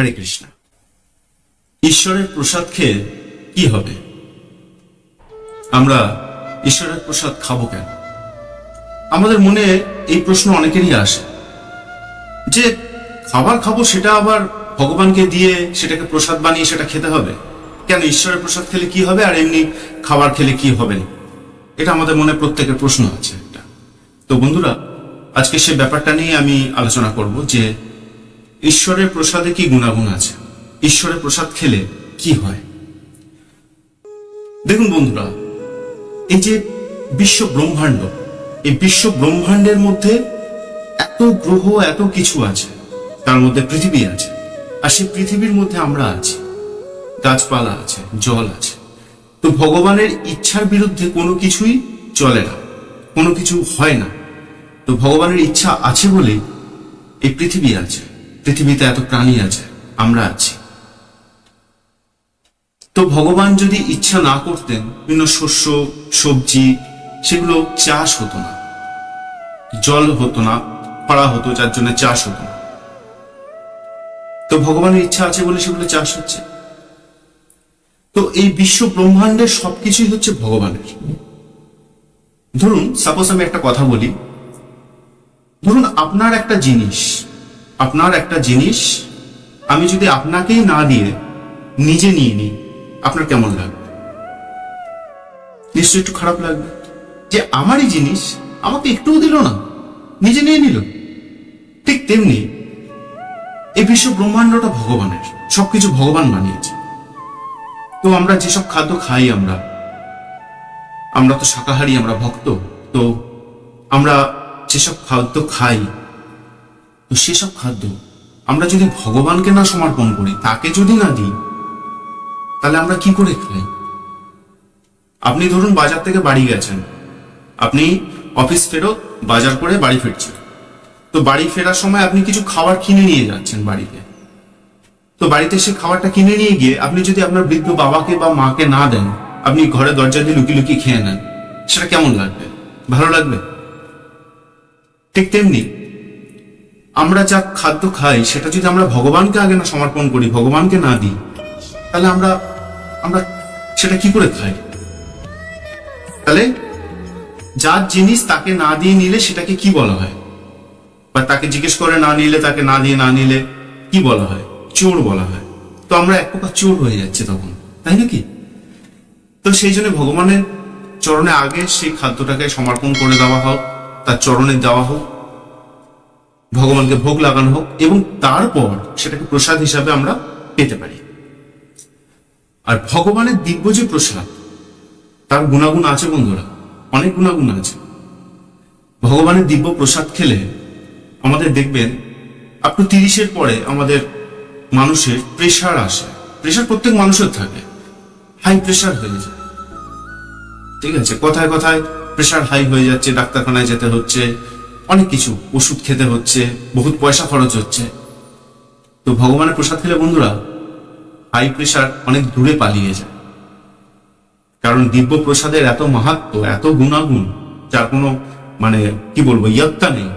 হরে কৃষ্ণ। ঈশ্বরের প্রসাদ খেয়ে কি হবে? আমরা ঈশ্বরের প্রসাদ খাব কেন? আমাদের মনে এই প্রশ্ন অনেকেরই আসে। যে খাবার খাব সেটা আবার ভগবানকে দিয়ে সেটাকে প্রসাদ বানিয়ে সেটা খেতে হবে? কেন ঈশ্বরের প্রসাদ খেলে কি হবে আর এমনি খাবার খেলে কি হবে এটা আমাদের মনে প্রত্যেকের প্রশ্ন আছে একটা। তো বন্ধুরা, আজকে সে ব্যাপারটা নিয়ে আমি আলোচনা করব যে ঈশ্বরের প্রসাদে কি গুণাগুণ আছে? ঈশ্বরের প্রসাদ খেলে কি হয়? দেখুন বন্ধুরা, এই যে বিশ্ব ব্রহ্মাণ্ড, এই বিশ্ব ব্রহ্মাণ্ডের মধ্যে এত গ্রহ, এত কিছু আছে, তার মধ্যে পৃথিবী আছে, আর সেই পৃথিবীর মধ্যে আমরা আছি। গাছপালা আছে, জল আছে। তো ভগবানের ইচ্ছার বিরুদ্ধে কোনো কিছুই চলে না, কোনো কিছু হয় না। তো ভগবানের ইচ্ছা আছে বলেই এই পৃথিবী আছে। পৃথিবীতে এত প্রাণী আছে, আমরা আছি। তো ভগবান যদি ইচ্ছা না করতেন, বিভিন্ন শস্য, সবজি, সেগুলো চাষ হতো না। জল হতো না, খরা হতো, যার জন্য চাষ হতো না। তো ভগবানের ইচ্ছা আছে বলে সেগুলো চাষ হচ্ছে। তো এই বিশ্ব ব্রহ্মাণ্ডের সবকিছুই হচ্ছে ভগবানের। ধরুন সাপোজ আমি একটা কথা বলি। ধরুন, আপনার একটা জিনিস আপনার একটা জিনিস আমি যদি আপনাকেই না দিয়ে নিজে নিয়ে নিই, আপনার কেমন লাগবে? নিশ্চয়ই একটু খারাপ লাগবে। যে আমারই জিনিস আমাকে একটুও দিল না, নিজে নিয়ে নিল। ঠিক তেমনি এই বিশ্ব ব্রহ্মাণ্ডটা ভগবানের, সবকিছু ভগবান বানিয়েছে। তো আমরা যেসব খাদ্য খাই আমরা আমরা তো শাকাহারী, আমরা ভক্ত, তো আমরা যেসব খাদ্য খাই তো সেসব খাদ্য আমরা যদি ভগবানকে না সমর্পণ করি, তাকে যদি না দিই, তাহলে আমরা কি করে খাই? আপনি ধরুন বাজার থেকে বাড়ি গেছেন। আপনি অফিস ফেরত, বাজার করে বাড়ি ফিরছেন। তো বাড়ি ফেরার সময় আপনি কিছু খাবার কিনে নিয়ে যাচ্ছেন বাড়িতে। তো বাড়িতে সে খাবারটা কিনে নিয়ে গিয়ে আপনি যদি আপনার বৃদ্ধ বাবাকে বা মাকে না দেন, আপনি ঘরে দরজা দিয়ে লুকিয়ে লুকিয়ে খেয়ে নেন, সেটা কেমন লাগবে? ভালো লাগবে? ঠিক তেমনি আমরা যা খাদ্য খাই, সেটা যদি আমরা ভগবানকে আগে না সমর্পণ করি, ভগবানকে না দিই, তাহলে আমরা আমরা সেটা কি করে খাই? তাহলে যার জিনিস তাকে না দিয়ে নিলে সেটাকে কি বলা হয়? বা তাকে জিজ্ঞেস করে না নিলে, তাকে না দিয়ে না নিলে কি বলা হয়? চোর বলা হয়। তো আমরা এক প্রকার চোর হয়ে যাচ্ছে তখন, তাই নাকি? তো সেই জন্য ভগবানের চরণে আগে সেই খাদ্যটাকে সমর্পণ করে দেওয়া হোক, তার চরণে দেওয়া হোক ভগবানকে ভোগ লাগানো হোক এবং তারপর সেটাকে প্রসাদ হিসাবে আমরা পেতে পারি। আর ভগবানের দিব্য যে প্রসাদ, তার গুণাগুণ আছে বন্ধুরা, অনেক গুণাগুণ আছে। ভগবানের দিব্য প্রসাদ খেলে আমাদের দেখবেন আপ টু তিরিশের পরে আমাদের মানুষের প্রেশার আসে। প্রেশার প্রত্যেক মানুষের থাকে। হাই প্রেশার হয়ে যায়। ঠিক আছে? কথায় কথায় প্রেশার হাই হয়ে যাচ্ছে, ডাক্তারখানায় যেতে হচ্ছে অনেক কিছু। ওষুধ খেতে হচ্ছে, বহুত পয়সা খরচ হচ্ছে। তো ভগবানের প্রসাদ খেলে বন্ধুরা হাই প্রেশার অনেক দূরে পালিয়ে যায়। কারণ দিব্য প্রসাদের এত মাহাত্ম, এত গুণাগুণ, যার কোনো মানে কি বলব, ইয়ত্তা নেই।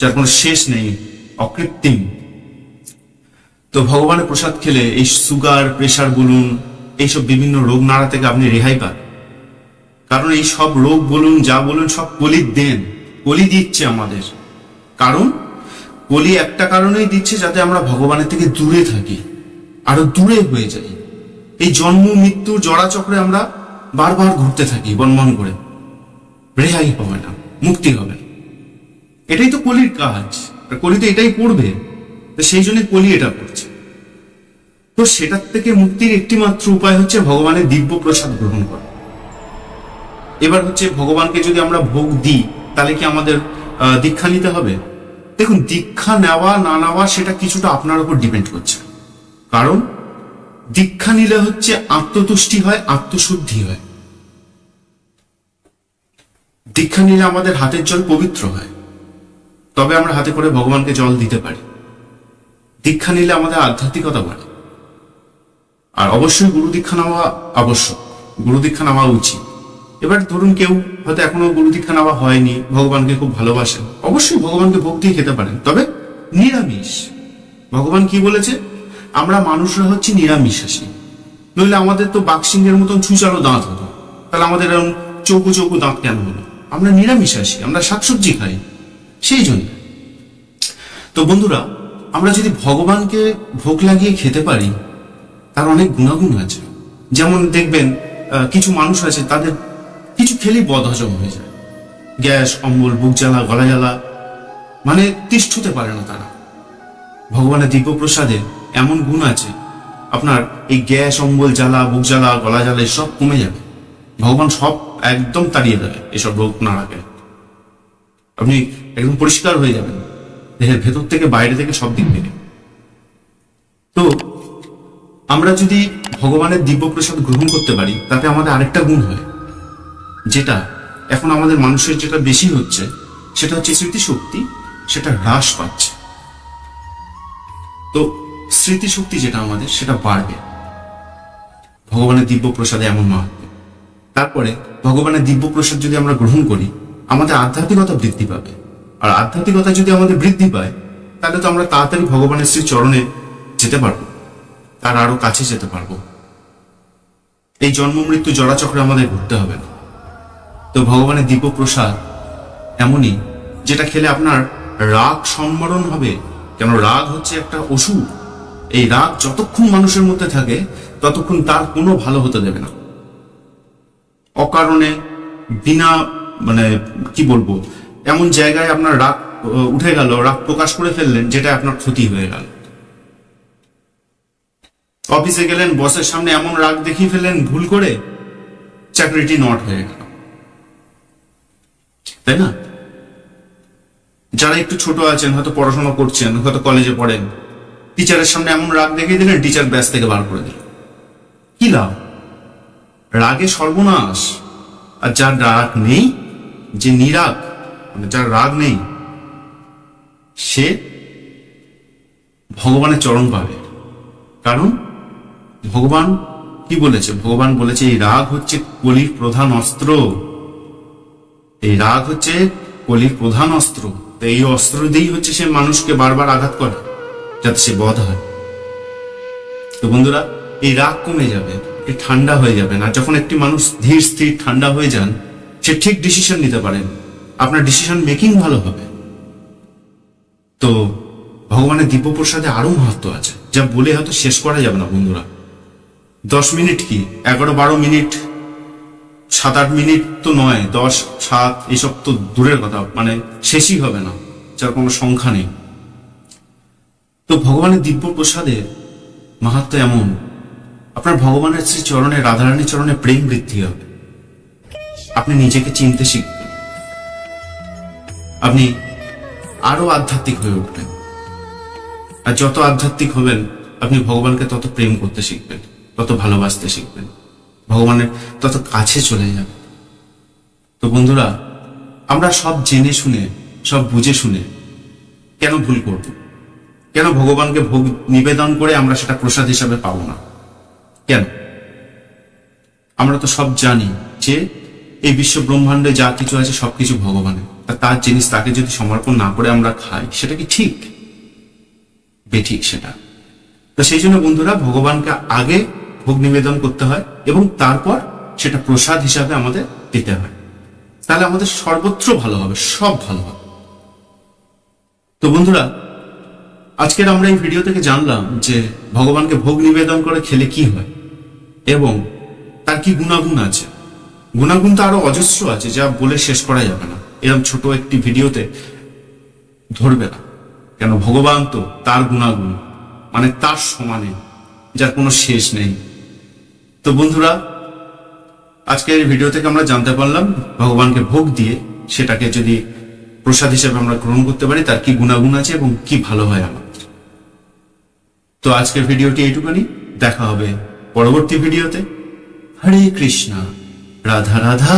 যার কোনো শেষ নেই, অকৃত্রিম। তো ভগবানের প্রসাদ খেলে এই সুগার প্রেশার বলুন, এইসব বিভিন্ন রোগ নাড়া থেকে আপনি রেহাই পান। কারণ এই সব রোগ বলুন, যা বলুন, সব কলি দেন। কলি দিচ্ছে আমাদের। কারণ? কলি একটা কারণেই দিচ্ছে যাতে আমরা ভগবানের থেকে দূরে থাকি, আরও দূরে হয়ে যাই। এই জন্ম মৃত্যু জড়াচক্রে আমরা বারবার ঘুরতে থাকি বনবন করে। রেহাই হবে না, মুক্তি হবে। এটাই তো কলির কাজ কলি তো এটাই পড়বে সেই জন্য কলি এটা করছে। তো সেটার থেকে মুক্তির একটি মাত্র উপায় হচ্ছে ভগবানের দিব্য প্রসাদ গ্রহণ করা। এবার হচ্ছে ভগবানকে যদি আমরা ভোগ দিই তাহলে কি আমাদের দীক্ষা নিতে হবে? দেখুন, দীক্ষা নেওয়া, না নেওয়া, সেটা কিছুটা আপনার উপর ডিপেন্ড করছে। কারণ, দীক্ষা নিলে হচ্ছে আত্মতুষ্টি হয়, আত্মশুদ্ধি হয়। দীক্ষা নিলে আমাদের হাতের জল পবিত্র হয়। তবে আমরা হাতে করে ভগবানকে জল দিতে পারি। দীক্ষা নিলে আমাদের আধ্যাত্মিকতা বাড়ে আর অবশ্যই গুরু দীক্ষা নেওয়া আবশ্যক। গুরু দীক্ষা নেওয়া উচিত। এবার ধরুন কেউ হয়তো এখনও গুরু দীক্ষা নেওয়া হয়নি, ভগবানকে খুব ভালোবাসেন। অবশ্যই ভগবানকে ভোগ দিয়ে খেতে পারেন, তবে নিরামিষ। ভগবান কি বলেছে? আমরা মানুষরা হচ্ছে নিরামিষাসী নইলে আমাদের তো বাক্সিংহের মতন ছুচালো দাঁত হতো। তাহলে আমাদের এরকম চৌকো চৌকো দাঁত কেন হলো? আমরা নিরামিষাসী আমরা শাকসবজি খাই। সেই জন্য। তো বন্ধুরা, আমরা যদি ভগবানকে ভোগ লাগিয়ে খেতে পারি, তার অনেক গুণাগুণ আছে। যেমন দেখবেন কিছু মানুষ আছে, তাদের কিছু খেলেই বদহজম হয়ে যায়। গ্যাস, অম্বল, বুক জ্বালা, গলা জ্বালা মানে তিষ্ঠতে পারে না তারা। ভগবানের দিব্য প্রসাদে এমন গুণ আছে, আপনার এই গ্যাস, অম্বল জ্বালা, বুক জ্বালা, গলা জ্বালা সব কমে যাবে। ভগবান সব একদম তাড়িয়ে দেবে এসব রোগ না রাখে আপনি একদম পরিষ্কার হয়ে যাবেন, দেহের ভেতর থেকে বাইরে থেকে সব দিক থেকে। তো, আমরা যদি ভগবানের দিব্য প্রসাদ গ্রহণ করতে পারি, তাতে আমাদের আরেকটা গুণ হয়। যেটা এখন আমাদের মানুষের যেটা বেশি হচ্ছে, সেটা হচ্ছে স্মৃতিশক্তি, সেটা হ্রাস পাচ্ছে। তো স্মৃতিশক্তি যেটা আমাদের, সেটা বাড়বে। ভগবানের দিব্য প্রসাদে এমন মাহাত্ম তারপরে ভগবানের দিব্য প্রসাদ যদি আমরা গ্রহণ করি, আমাদের আধ্যাত্মিকতা বৃদ্ধি পাবে। আর আধ্যাত্মিকতা যদি আমাদের বৃদ্ধি পায়, তাহলে তো আমরা তাড়াতাড়ি ভগবানের শ্রী চরণে যেতে পারব। তার আরও কাছে যেতে পারব। এই জন্ম মৃত্যু জড়াচক্রে আমাদের ঘুরতে হবে না। তো ভগবানের দিব্য প্রসাদ এমনই, যেটা খেলে আপনার রাগ সম্বরণ হবে। কেন রাগ হচ্ছে একটা অসুর এই রাগ যতক্ষণ মানুষের মধ্যে থাকে, ততক্ষণ তার কোনো ভালো হতে দেবে না। অকারণে, বিনা মানে কি বলব, এমন জায়গায় আপনার রাগ উঠে গেল, রাগ প্রকাশ করে ফেললেন যেটা আপনার ক্ষতি হয়ে গেল। অফিসে গেলেন, বসের সামনে এমন রাগ দেখিয়ে ফেললেন, ভুল করে, চাকরিটি নট হয়ে গেল। তাই না? যারা একটু ছোট আছেন, হয়তো পড়াশোনা করছেন, হয়তো কলেজে পড়েন টিচারের সামনে এমন রাগ দেখিয়ে দিলেন টিচার ব্যাস থেকে বার করে দিল। কি লাভ? রাগে সর্বনাশ। আর যার রাগ নেই, যে নিরাগ মানে যার রাগ নেই, সে ভগবানের চরণ পাবে। কারণ ভগবান কি বলেছে? ভগবান বলেছে, এই রাগ হচ্ছে কলির প্রধান অস্ত্র। এই রাগ হচ্ছে কলির প্রধান অস্ত্র। তো এই অস্ত্র দিয়েই হচ্ছে সে মানুষকে বারবার আঘাত করে, যাতে সে বধ হয়। তো বন্ধুরা, এই রাগ কমে যাবে ঠান্ডা হয়ে যাবেন আর যখন একটি মানুষ ধীর, স্থির, ঠান্ডা হয়ে যান, সে ঠিক ডিসিশন নিতে পারেন। আপনার ডিসিশন মেকিং ভালো হবে। তো ভগবানের দিব্য আরও মাহাত্ম আছে, যা বলে হয়তো শেষ করা যাবে না বন্ধুরা। দশ মিনিট কি? এগারো বারো মিনিট সাত আট মিনিট তো নয়, দশ, সাত, এসব তো দূরের কথা মানে শেষই হবে না, যার কোনো সংখ্যা নেই। তো ভগবানের দিব্য প্রসাদের মাহাত্ম এমন, আপনার ভগবানের শ্রী চরণে রাধারানী চরণে প্রেম বৃদ্ধি হবে। আপনি নিজেকে চিনতে শিখবেন আপনি আরও আধ্যাত্মিক হয়ে উঠবেন। আর যত আধ্যাত্মিক হবেন, আপনি ভগবানকে তত প্রেম করতে শিখবেন, তত ভালোবাসতে শিখবেন। ভগবানের তত কাছে চলে যাবে তো বন্ধুরা, আমরা সব জেনে শুনে, সব বুঝে শুনে কেন ভুল করব? কেন ভগবানকে ভোগ নিবেদন করে আমরা সেটা প্রসাদ হিসাবে পাবো না? কেন? আমরা তো সব জানি যে এই বিশ্ব ব্রহ্মাণ্ডে যা কিছু আছে সবকিছু ভগবানের। তা তার জিনিস তাকে যদি সমর্পণ না করে আমরা খাই, সেটা কি ঠিক? বেঠিক সেটা। তো সেই জন্য বন্ধুরা, ভগবানকে আগে ভোগ নিবেদন করতে হয়। এবং তারপর সেটা প্রসাদ হিসাবে আমাদের দিতে হয়। তাহলে আমাদের সর্বত্র ভালো হবে, সব ভালো হবে। তো বন্ধুরা, আজকের আমরা এই ভিডিও থেকে জানলাম যে ভগবানকে ভোগ নিবেদন করে খেলে কি হয় এবং তার কি গুণাগুণ আছে। গুণাগুণ তো আরও অজস্র আছে, যা বলে শেষ করা যাবে না। এরকম ছোট একটি ভিডিওতে ধরবে না। কেন? ভগবান তো তার গুণাগুণ মানে তার সমানে, যার কোনো শেষ নেই। তো বন্ধুরা, আজকের এই ভিডিও থেকে আমরা জানতে পারলাম ভগবানকে ভোগ দিয়ে সেটাকে যদি প্রসাদ হিসেবে আমরা গ্রহণ করতে পারি, তার কি গুণাগুণ আছে এবং কি ভালো হয় আমার? তো আজকের ভিডিওটি এইটুকুনি। দেখা হবে পরবর্তী ভিডিওতে হরে কৃষ্ণা। রাধা রাধা।